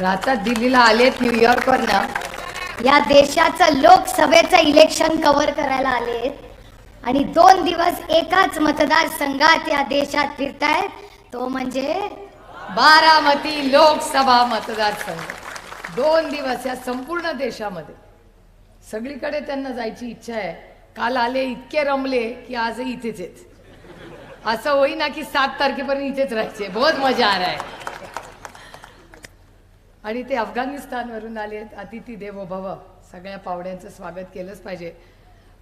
राहतात दिल्लीला आलेत न्यूयॉर्कवरनं या देशाचं लोकसभेचं इलेक्शन कव्हर करायला आलेत. आणि दोन दिवस एकाच मतदारसंघात या देशात फिरतायत तो म्हणजे बारामती लोकसभा मतदारसंघ. दोन दिवस या संपूर्ण देशामध्ये. सगळीकडे त्यांना जायची इच्छा आहे. काल आले इतके रमले की आजही इथेच आहेत. असं होईना की सात तारखेपर्यंत इथेच राहायचे. बहुत मजा आ रहा है. आणि ते अफगाणिस्तानवरून आले अतिथी देवो भव. सगळ्या पावड्यांचं स्वागत केलंच पाहिजे.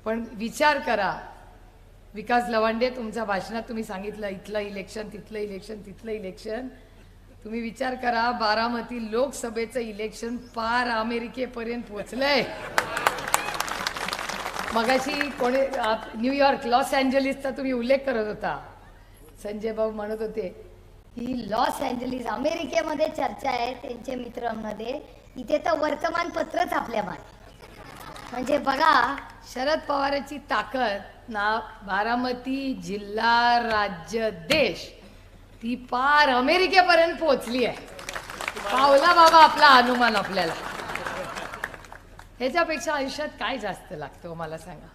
पण विचार करा. विकास लवांडे तुमच्या भाषणात तुम्ही सांगितलं इथलं इलेक्शन तिथलं इलेक्शन तिथलं इलेक्शन तुम्ही विचार करा बारामती लोकसभेचं इलेक्शन पार अमेरिकेपर्यंत पोचलंय. मगाशी कोणी न्यूयॉर्क लॉस अँजलिसचा तुम्ही उल्लेख करत होता. संजय भाऊ म्हणत होते ही लॉस एंजलिस अमेरिकेमध्ये चर्चा आहे त्यांच्या मित्रांमध्ये. इथे तर वर्तमानपत्रच आपल्या मागे. म्हणजे बघा शरद पवारांची ताकद ना बारामती जिल्हा राज्य देश ती पार अमेरिकेपर्यंत पोहोचली आहे. पावला बाबा आपला अनुमान आपल्याला. ह्याच्यापेक्षा आयुष्यात काय जास्त लागतं हो, मला सांगा.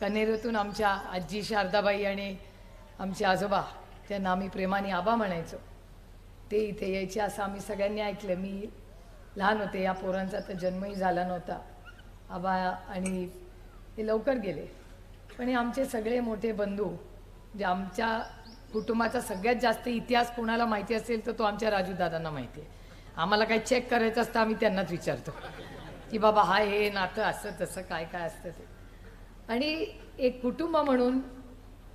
कनेरीतून आमच्या आजी शारदाबाई आणि आमचे आजोबा त्यांना आम्ही प्रेमाने आबा म्हणायचो. ते इथे यायचे असं आम्ही सगळ्यांनी ऐकलं. मी लहान होते या पोरांचा तर जन्मही झाला नव्हता. आबा आणि ते लवकर गेले. पण हे आमचे सगळे मोठे बंधू जे आमच्या कुटुंबाचा सगळ्यात जास्त इतिहास कोणाला माहिती असेल तर तो आमच्या राजूदादांना माहिती आहे. आम्हाला काही चेक करायचं असतं आम्ही त्यांनाच विचारतो. की बाबा हा हे नातं असं तसं काय काय असतं ते. आणि एक कुटुंब म्हणून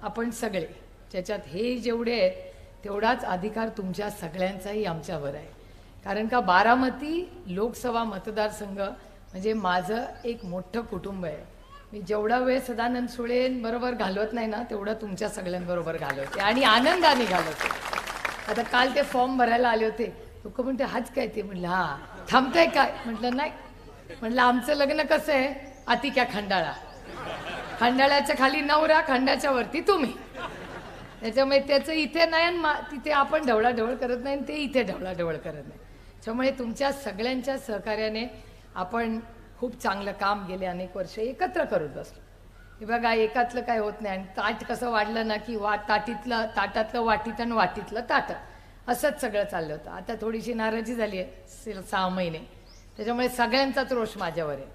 आपण सगळे त्याच्यात हे जेवढे आहेत तेवढाच अधिकार तुमच्या सगळ्यांचाही आमच्यावर आहे. कारण का बारामती लोकसभा मतदारसंघ म्हणजे माझं एक मोठं कुटुंब आहे. मी जेवढा वेळ सदानंद सुळेंबरोबर घालवत नाही ना तेवढं तुमच्या सगळ्यांबरोबर घालवते आणि आनंदाने घालवते. आता काल ते फॉर्म भरायला आले होते. लोक म्हणते हाच काय ते? म्हणलं हा थांबताय काय? म्हटलं नाही. म्हटलं आमचं लग्न कसं आहे? अतिक्या खंडाळा. खंडाळ्याच्या खाली नवरा खंडाच्या वरती तुम्ही. त्याच्यामुळे त्याचं इथे नाही आणि मा- तिथे आपण ढवळाढवळ करत नाही आणि ते इथे ढवळाढवळ करत नाही. त्यामुळे तुमच्या सगळ्यांच्या सहकार्याने आपण खूप चांगलं काम गेले अनेक वर्ष एकत्र करत बसलो. हे बघा एकातलं काय होत नाही आणि ताट कसं वाढलं ना की वा ताटीतलं ताटातलं वाटीत आणि वाटीतलं ताट. असंच सगळं चाललं होतं. आता थोडीशी नाराजी झाली आहे सहा महिने. त्याच्यामुळे सगळ्यांचाच रोष माझ्यावर आहे.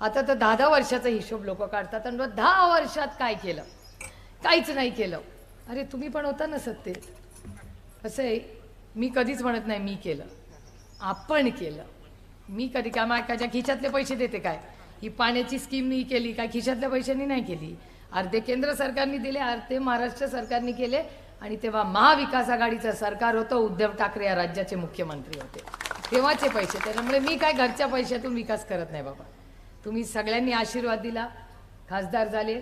आता तर दहा दहा वर्षाचा हिशोब लोक काढतात आणि दहा वर्षात काय केलं? काहीच नाही केलं. अरे तुम्ही पण होता ना सत्तेत. असं आहे मी कधीच म्हणत नाही मी केलं. आपण केलं. मी कधी काय माझ्या खिशातले पैसे देते काय? ही पाण्याची स्कीम मी केली काय खिशातल्या पैशांनी नाही केली. अर्धे केंद्र सरकारने दिले अर्धे महाराष्ट्र सरकारने केले आणि तेव्हा महाविकास आघाडीचं सरकार होतं उद्धव ठाकरे या राज्याचे मुख्यमंत्री होते. तेव्हाचे पैसे त्याच्यामुळे मी काय घरच्या पैशातून विकास करत नाही बाबा. तुम्ही सगळ्यांनी आशीर्वाद दिला खासदार झाले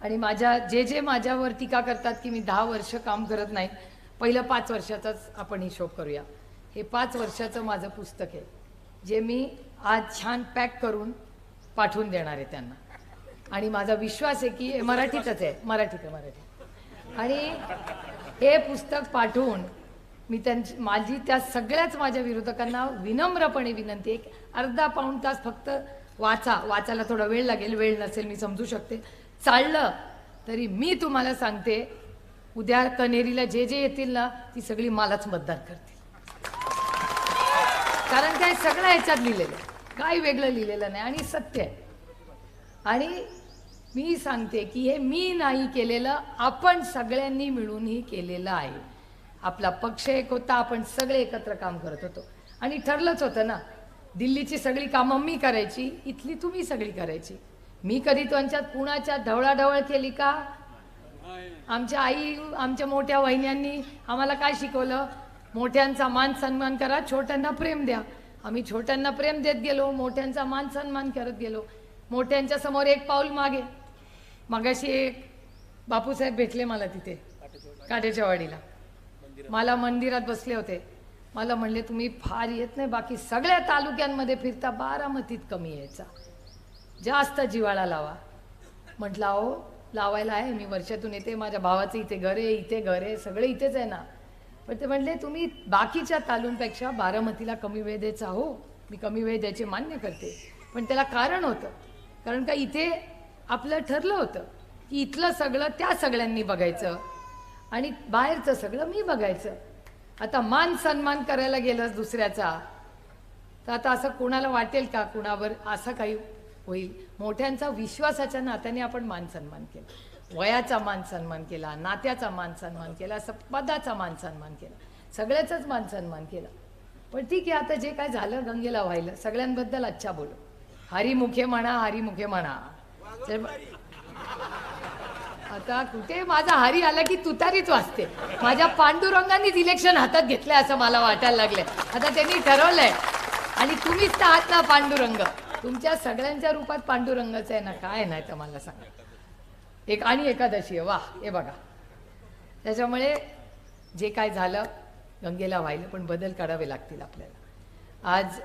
आणि माझ्या जे जे माझ्यावर टीका करतात की मी दहा वर्ष काम करत नाही पहिलं पाच वर्षाचाच आपण हिशोब करूया. हे पाच वर्षाचं माझं पुस्तक आहे जे मी आज छान पॅक करून पाठवून देणार आहे त्यांना. आणि माझा विश्वास आहे की हे मराठीतच आहे मराठीत आहे मराठीत. आणि हे पुस्तक पाठवून मी त्यांची माझी त्या सगळ्याच माझ्या विरोधकांना विनम्रपणे विनंती एक अर्धा पाऊण तास फक्त वाचा वाचायला थोडा वेळ लागेल वेळ नसेल मी समजू शकते. चाललं तरी मी तुम्हाला सांगते उद्या कनेरीला जे जे येतील ना ती सगळी मलाच मतदान करतील. कारण काय सगळं ह्याच्यात लिहिलेलं आहे. काय वेगळं लिहिलेलं नाही आणि सत्य आहे. आणि मी सांगते की हे मी नाही केलेलं आपण सगळ्यांनी मिळूनही केलेलं आहे. आपला पक्ष एक होता आपण सगळे एकत्र काम करत होतो. आणि ठरलंच होतं ना दिल्लीची सगळी कामं मी करायची इथली तुम्ही सगळी करायची. मी कधी त्यांच्यात कुणाच्या ढवळाढवळ केली का? आमच्या आई आमच्या मोठ्या वहिन्यांनी आम्हाला काय शिकवलं? मोठ्यांचा मान सन्मान करा छोट्यांना प्रेम द्या. आम्ही छोट्यांना प्रेम देत गेलो मोठ्यांचा मान सन्मान करत गेलो. मोठ्यांच्या समोर एक पाऊल मागे. मागाशी एक बापूसाहेब भेटले मला तिथे काट्याच्या वाडीला. मला मंदिरात बसले होते. मला म्हणले तुम्ही फार येत नाही बाकी सगळ्या तालुक्यांमध्ये फिरता बारामतीत कमी यायचा. जास्त जिवाळा लावा. म्हटलं अहो लावायला आहे मी वर्षातून येते माझ्या भावाचं इथे घर आहे इथे घर आहे सगळे इथेच आहे ना. पण ते म्हणले तुम्ही बाकीच्या तालुंपेक्षा बारामतीला कमी वेळ द्यायचा हो. मी कमी वेळ द्यायचे मान्य करते. पण त्याला कारण होतं. कारण का इथे आपलं ठरलं होतं की इथलं सगळं त्या सगळ्यांनी बघायचं आणि बाहेरचं सगळं मी बघायचं. आता मान सन्मान करायला गेलंस दुसऱ्याचा तर आता असं कोणाला वाटेल का? कुणावर असं काही होईल मोठ्यांचा विश्वासाच्या नात्याने आपण मान सन्मान केला. वयाचा मान सन्मान केला नात्याचा मान सन्मान केला असं पदाचा मान सन्मान केला. सगळ्याचाच मान सन्मान केला. पण ठीक आहे आता जे काय झालं गंगेला व्हायला सगळ्यांबद्दल अच्छा बोलो. हरिमुखे म्हणा हरिमुखे म्हणा. आता कुठे? माझा हरी आला की तुतारीच वाचते. माझ्या पांडुरंगांनीच इलेक्शन हातात घेतलंय असं मला वाटायला लागलंय. आता त्यांनी ठरवलंय. आणि तुम्हीच तर आहात ना पांडुरंग. तुमच्या सगळ्यांच्या रूपात पांडुरंगाचं आहे ना? काय नाही तर मला सांगा. एक आणि एकादशी आहे. वा हे बघा. त्याच्यामुळे जे काय झालं गंगेला व्हायला पण बदल करावे लागतील आपल्याला. आज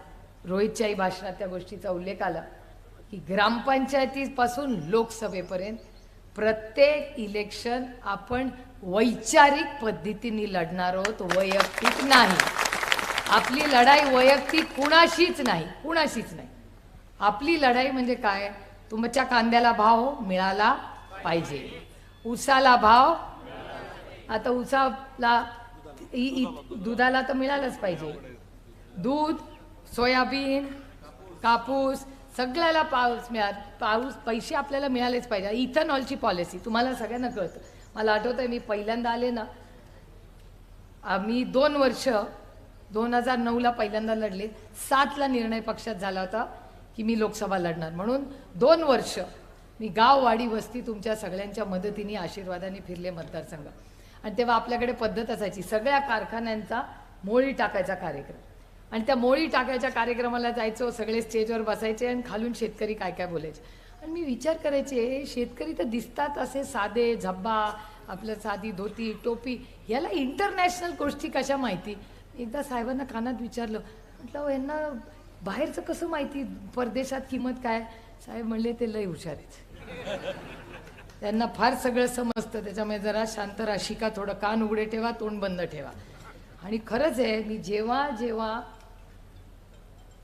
रोहितच्याही भाषणात त्या गोष्टीचा उल्लेख आला की ग्रामपंचायतीपासून लोकसभेपर्यंत प्रत्येक इलेक्शन आपण वैचारिक पद्धतीने लढणार आहोत वैयक्तिक नाही. आपली लढाई वैयक्तिक कुणाशीच नाही कुणाशीच नाही. आपली लढाई म्हणजे काय? तुमच्या कांद्याला भाव मिळाला पाहिजे. उसाला भाव आता उसाला इ- इ- दुधाला तर मिळालंच पाहिजे. दूध सोयाबीन कापूस सगळ्याला पाऊस मिळा पाऊस पैसे आपल्याला मिळालेच पाहिजे. इथेनॉलची पॉलिसी तुम्हाला सगळ्यांना कळतं. मला आठवतं आहे मी पहिल्यांदा आले ना आम्ही दोन वर्ष दोन हजार नऊला पहिल्यांदा लढले. सातला निर्णय पक्षात झाला होता. की मी लोकसभा लढणार. म्हणून दोन वर्ष मी गाव वाडी वस्ती तुमच्या सगळ्यांच्या मदतीने आशीर्वादाने फिरले मतदारसंघ. आणि तेव्हा आपल्याकडे पद्धत असायची. सगळ्या कारखान्यांचा मोळी टाकायचा कार्यक्रम. आणि त्या मोळी टाकायच्या कार्यक्रमाला जायचो सगळे स्टेजवर बसायचे आणि खालून शेतकरी काय काय बोलायचे. आणि मी विचार करायचे शेतकरी तर दिसतात असे साधे झब्बा आपलं साधी धोती टोपी याला इंटरनॅशनल गोष्टी कशा माहिती? एकदा साहेबांना कानात विचारलं. म्हटलं हो, यांना बाहेरचं कसं माहिती? परदेशात किंमत काय? साहेब म्हणले ते लय हुशार आहेत. त्यांना फार सगळं समजतं. त्याच्यामुळे जरा शांत राशिका थोडं. कान उघडे ठेवा तोंड बंद ठेवा. आणि खरंच आहे मी जेव्हा जेव्हा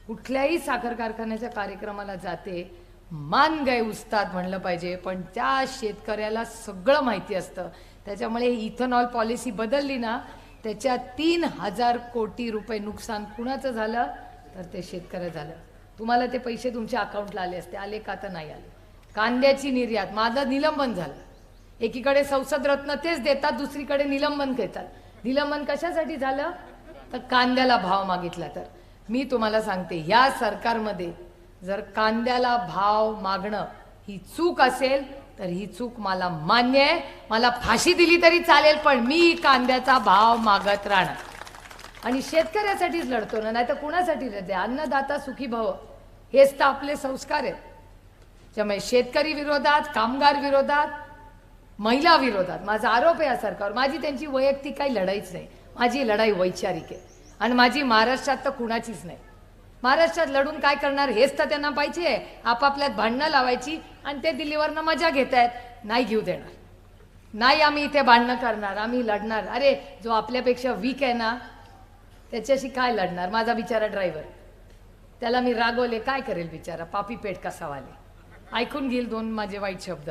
कुठल्याही साखर कारखान्याच्या कार्यक्रमाला जाते मान गाय उस्ताद म्हणलं पाहिजे पण त्या शेतकऱ्याला सगळं माहिती असतं. त्याच्यामुळे इथेनॉल पॉलिसी बदलली ना त्याच्या तीन हजार कोटी रुपये नुकसान कुणाचं झालं? तर ते शेतकऱ्या झालं. तुम्हाला ते पैसे तुमच्या अकाउंटला आले असते. आले का तर नाही आले. कांद्याची निर्यात. माझं निलंबन झालं. एकीकडे संसद रत्न तेच देतात दुसरीकडे निलंबन घेतात. निलंबन कशासाठी झालं? तर कांद्याला भाव मागितला तर. मी तुम्हाला सांगते या सरकारमध्ये जर कांद्याला भाव मागणं ही चूक असेल तर ही चूक मला मान्य आहे. मला फाशी दिली तरी चालेल पण मी कांद्याचा भाव मागत राहणार. आणि शेतकऱ्यासाठीच लढतो ना नाही तर कुणासाठी लढते? अन्नदाता सुखी भव. हेच तर आपले संस्कार आहेत. त्यामुळे शेतकरी विरोधात कामगार विरोधात महिला विरोधात माझा आरोप आहे या सरकारवर. माझी त्यांची वैयक्तिक काही लढाईच नाही. माझी लढाई वैचारिक आहे. आणि माझी महाराष्ट्रात तर कुणाचीच नाही. महाराष्ट्रात लढून काय करणार हेच तर त्यांना पाहिजे आपापल्यात भांडणं लावायची आणि ते दिल्लीवरनं मजा घेत आहेत नाही घेऊ देणार. नाही आम्ही इथे भांडणं करणार आम्ही लढणार. अरे जो आपल्यापेक्षा वीक आहे ना त्याच्याशी काय लढणार? माझा बिचारा ड्रायव्हर त्याला मी रागवले काय करेल बिचारा? पापी पेट कसा वाले? ऐकून घेईल दोन माझे वाईट शब्द.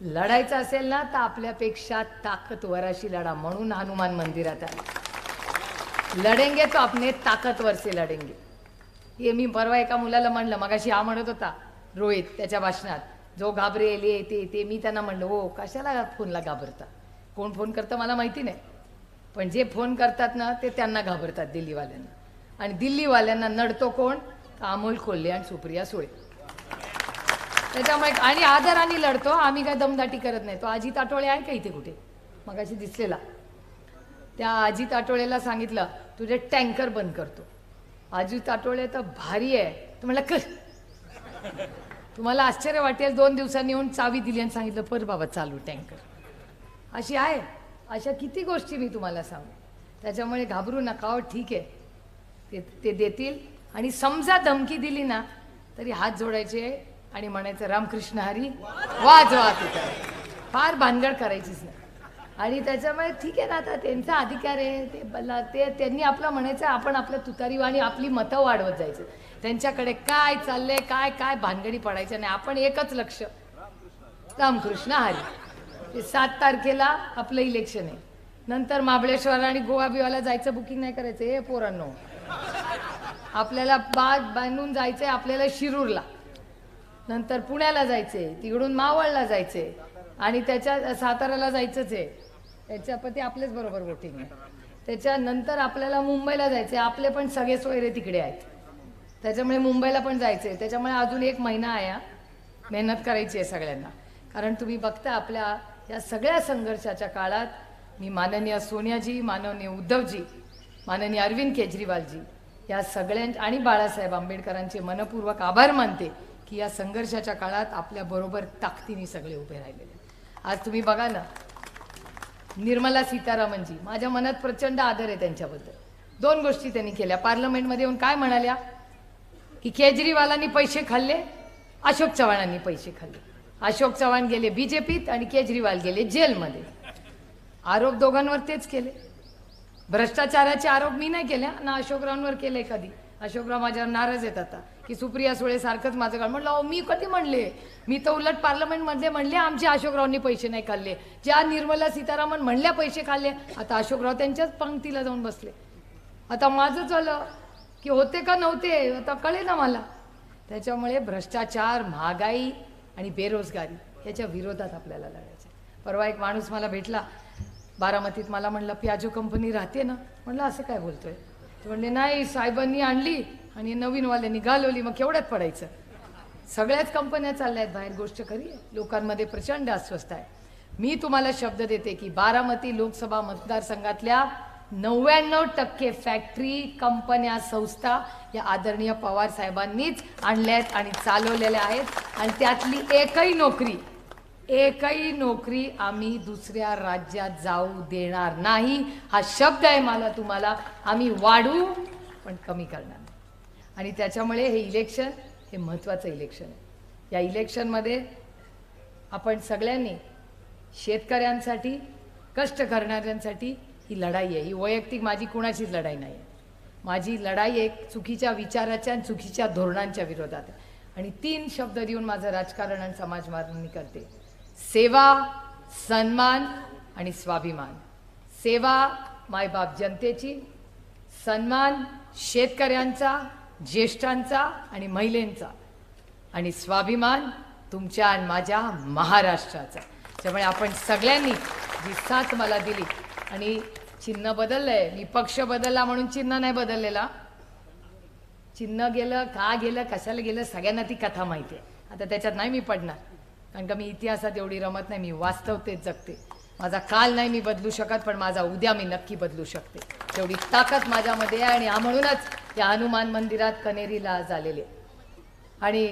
लढायचं असेल ना तर आपल्यापेक्षा ताकदवराशी लढा म्हणून हनुमान मंदिरात आले. लढेंगे तो अपने ताकदवर से लढेंगे. हे मी परवा एका मुलाला म्हणलं मगाशी हा म्हणत होता रोहित त्याच्या भाषणात जो घाबरेल ये ते ते. मी त्यांना म्हणलं हो कशाला फोनला घाबरता? कोण फोन करतं मला माहिती नाही. पण जे फोन करतात ना ते त्यांना घाबरतात दिल्लीवाल्यांना. आणि दिल्लीवाल्यांना नडतो कोण? तर अमोल कोल्हे आणि सुप्रिया सुळे. त्याच्यामुळे आणि आदराने लढतो आम्ही काय दमदाटी करत नाही. तो अजित आटोळे आहे का इथे कुठे? मगाशी दिसलेला. त्या अजित आटोळेला सांगितलं तुझे टँकर बंद करतो. अजित आटोळे तर भारी आहे. तर म्हटलं कर. तुम्हाला आश्चर्य वाटेल दोन दिवसांनी येऊन चावी दिली आणि सांगितलं पर बाबा चालू टँकर. अशी आहे. अशा किती गोष्टी मी तुम्हाला सांगू. त्याच्यामुळे घाबरू नका हो ठीक आहे. ते ते देतील. आणि समजा धमकी दिली ना तरी हात जोडायचे आणि म्हणायचं रामकृष्ण हरी वाजवा तिथं फार भानगड करायचीच नाही. आणि त्याच्यामुळे ठीक आहे ना आता त्यांचा अधिकार आहे ते बला ते त्यांनी आपलं म्हणायचं आपण आपल्या तुतारी आणि आपली मतं वाढवत जायचं. त्यांच्याकडे काय चाललंय काय काय भानगडी पडायचं नाही. आपण एकच लक्ष. रामकृष्ण हरी. सात तारखेला आपलं इलेक्शन आहे. नंतर महाबळेश्वर आणि गोवा बिवाला जायचं बुकिंग नाही करायचं हे पोरांनो. आपल्याला बाग बांधून जायचंय आपल्याला शिरूरला. नंतर पुण्याला जायचंय तिकडून मावळला जायचंय आणि त्याच्या साताऱ्याला जायचंच आहे. त्याच्या पण ते आपलेच बरोबर वोटिंग आहे. त्याच्यानंतर आपल्याला मुंबईला जायचंय आपले पण सगळे सोयरे तिकडे आहेत. त्याच्यामुळे मुंबईला पण जायचंय. त्याच्यामुळे अजून एक महिना आहे हा. मेहनत करायची आहे सगळ्यांना. कारण तुम्ही बघता आपल्या या सगळ्या संघर्षाच्या काळात मी माननीय सोनियाजी माननीय उद्धवजी माननीय अरविंद केजरीवालजी या सगळ्यां आणि बाळासाहेब आंबेडकरांचे मनपूर्वक आभार मानते की या संघर्षाच्या काळात आपल्या बरोबर ताकदीने सगळे उभे राहिलेले आज तुम्ही बघा ना निर्मला सीतारामनजी माझ्या मनात प्रचंड आदर आहे त्यांच्याबद्दल. दोन गोष्टी त्यांनी केल्या. पार्लमेंटमध्ये येऊन काय म्हणाल्या? की केजरीवालांनी पैसे खाल्ले अशोक चव्हाणांनी पैसे खाल्ले. अशोक चव्हाण गेले बीजेपीत आणि केजरीवाल गेले जेलमध्ये. आरोप दोघांवर तेच केले. भ्रष्टाचाराचे आरोप मी नाही केले ना अशोकरावांवर केले कधी. अशोकराव माझ्यावर नाराज आहेत आता की सुप्रिया सुळे सारखंच माझं काळ म्हटलं अहो मी कधी म्हणले? मी तर उलट पार्लमेंटमधले म्हणले आमचे अशोकरावांनी पैसे नाही खाल्ले. ज्या निर्मला सीतारामन म्हणल्या पैसे खाल्ले आता अशोकराव त्यांच्याच पंक्तीला जाऊन बसले. आता माझं झालं की होते का नव्हते आता कळे ना मला. त्याच्यामुळे भ्रष्टाचार महागाई आणि बेरोजगारी ह्याच्या विरोधात आपल्याला लढायचं आहे. परवा एक माणूस मला भेटला बारामतीत मला म्हणलं प्याजो कंपनी राहते ना? म्हणलं असं काय बोलतोय? ते म्हणले नाही साहेबांनी आणली आणि नवीनवाल्यांनी घालवली मग केवढ्यात पडायचं? सगळ्याच कंपन्या चालल्या आहेत बाहेर गोष्ट खरी आहे. लोकांमध्ये प्रचंड अस्वस्थ आहे. मी तुम्हाला शब्द देते की बारामती लोकसभा मतदारसंघातल्या नव्याण्णव टक्के फॅक्टरी कंपन्या संस्था या आदरणीय पवार साहेबांनीच आणल्या आहेत आणि चालवलेल्या आहेत. आणि त्यातली एकही नोकरी एकही नोकरी आम्ही दुसऱ्या राज्यात जाऊ देणार नाही. हा शब्द आहे मला तुम्हाला. आम्ही वाढू पण कमी करणार नाही. आणि त्याच्यामुळे हे इलेक्शन हे महत्त्वाचं इलेक्शन आहे. या इलेक्शनमध्ये आपण सगळ्यांनी शेतकऱ्यांसाठी कष्ट करणाऱ्यांसाठी ही लढाई आहे. ही वैयक्तिक माझी कुणाचीच लढाई नाही आहे. माझी लढाई एक चुकीच्या विचाराच्या आणि चुकीच्या धोरणांच्या विरोधात आहे. आणि तीन शब्द देऊन माझं राजकारण आणि समाज करते. सेवा सन्मान आणि स्वाभिमान. सेवा मायबाप जनतेची सन्मान शेतकऱ्यांचा ज्येष्ठांचा आणि महिलेंचा. आणि स्वाभिमान तुमच्या आणि माझ्या महाराष्ट्राचा. त्यामुळे आपण सगळ्यांनी जी साथ मला दिली आणि चिन्ह बदललंय. मी पक्ष बदलला म्हणून चिन्ह नाही बदललेला. चिन्ह गेलं का गेलं कशाला गेलं सगळ्यांना ती कथा माहिती आहे. आता त्याच्यात नाही मी पडणार. कारण का मी इतिहासात एवढी रमत नाही मी वास्तवतेच जगते. माझा काल नाही मी बदलू शकत पण माझा उद्या मी नक्की बदलू शकते. तेवढी ताकद माझ्यामध्ये आहे आणि हा म्हणूनच या हनुमान मंदिरात कनेरीला आज आलेले आणि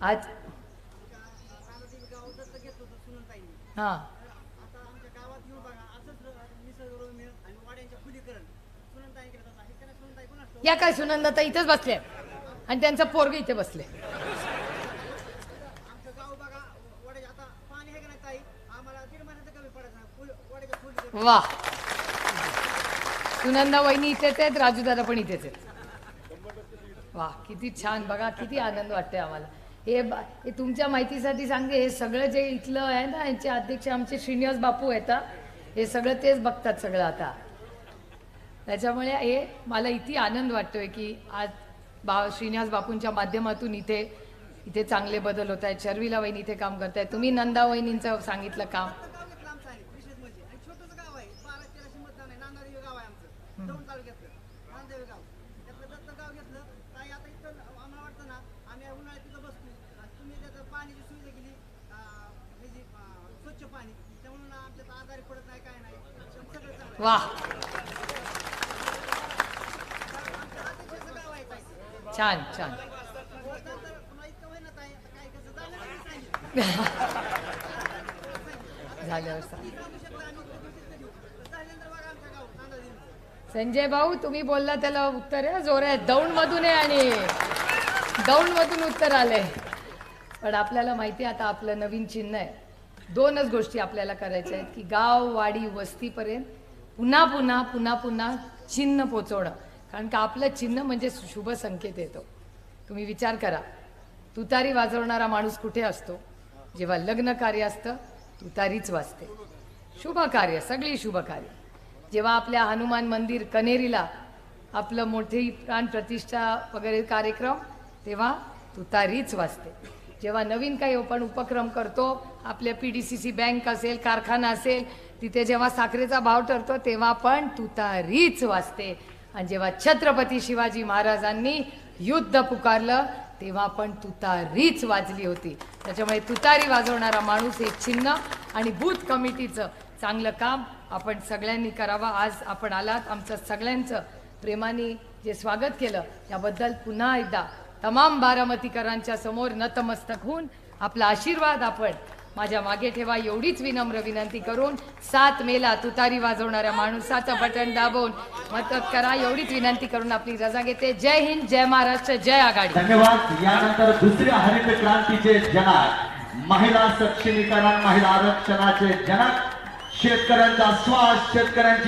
आज हां आता आमच्या गावात येऊन बघा असंच निसर्गरम्य आणि वाड्यांच्या खुलीकरण सुनंताई करत आता हे त्याला सुनंताई कोण असतो? या काय सुनंदाता इथेच बसले आणि त्यांचं पोरग इथे बसले. वा. सुनंदा वहिनी इथेच आहेत राजूदादा पण इथेच आहेत. वा किती छान बघा किती आनंद वाटतोय आम्हाला. हे ब- हे तुमच्या माहितीसाठी सांगते हे सगळं जे इथलं आहे ना यांचे अध्यक्ष आमचे श्रीनिवास बापू आहेत हा. हे सगळं तेच बघतात सगळं आता. त्याच्यामुळे हे मला इथे आनंद वाटतोय की आज बा श्रीनिवास बापूंच्या माध्यमातून इथे इथे चांगले बदल होत आहेत. शर्विला वहिनी इथे काम करतायत तुम्ही नंदा वहिनींचं सांगितलं काम. म्हणजे ताई आता इथं आम्हाला वाटतं ना आम्ही उन्हाळ्यात तिथं बसतो आणि तुम्ही त्याचं पाण्याची सुविधा केली अं, स्वच्छ पाणी त्यामुळे आमच्यात आजारी पडत नाही काय नाही. सगळं चांगलं वा. छान छान. झाल्यावर संजय भाऊ तुम्ही बोलला त्याला उत्तर आहे. जोर आहे दौंड मधून आहे आणि दौंड मधून उत्तर आलंय. पण आपल्याला माहिती आहे आता आपलं नवीन चिन्ह आहे. दोनच गोष्टी आपल्याला करायच्या आहेत की गाव वाडी वस्तीपर्यंत पुन्हा पुन्हा पुन्हा पुन्हा चिन्ह पोचवणं. कारण का आपलं चिन्ह म्हणजे शुभ संकेत येतो. तुम्ही विचार करा तुतारी वाजवणारा माणूस कुठे असतो? जेव्हा लग्न कार्य असतं तुतारीच वाजते. शुभ कार्य सगळी शुभ कार्य. जेव्हा आपल्या हनुमान मंदिर कनेरीला आपलं मोठी प्राण प्रतिष्ठा वगैरे कार्यक्रम तेव्हा तुतारीच वाजते. जेव्हा नवीन काही आपण उपक्रम करतो आपल्या P D C C bank असेल कारखाना असेल तिथे जेव्हा साखरेचा भाव ठरतो तेव्हा पण तुतारीच वाजते आणि जेव्हा छत्रपती शिवाजी महाराजांनी युद्ध पुकारलं तेव्हा पण तुतारीच वाजली होती. त्याच्यामुळे तुतारी वाजवणारा माणूस हे चिन्ह आणि बूथ कमिटीचं चांगलं काम आपण सगळ्यांनी करावं. आज आपण आलात आमचं सगळ्यांचं प्रेमाने जे स्वागत केलं याबद्दल पुन्हा एकदा तमाम बारामतीकरांच्या समोर नतमस्तक होऊन आपला आशीर्वाद आपण माझ्या मागे ठेवा एवढीच विनम्र विनंती करून सात मेला तुतारी वाजवणाऱ्या माणूसाचं बटन दाबून मदत करा. एवढीच विनंती करून आपली रजा घेते. जय हिंद जय महाराष्ट्र जय आघाडी. धन्यवाद. यानंतर दुसऱ्या हरित क्रांतीचे जनक महिला सक्षमीकरण महिला आरक्षणाचे जनक शेतकऱ्यांचा श्वास शेतकऱ्यांची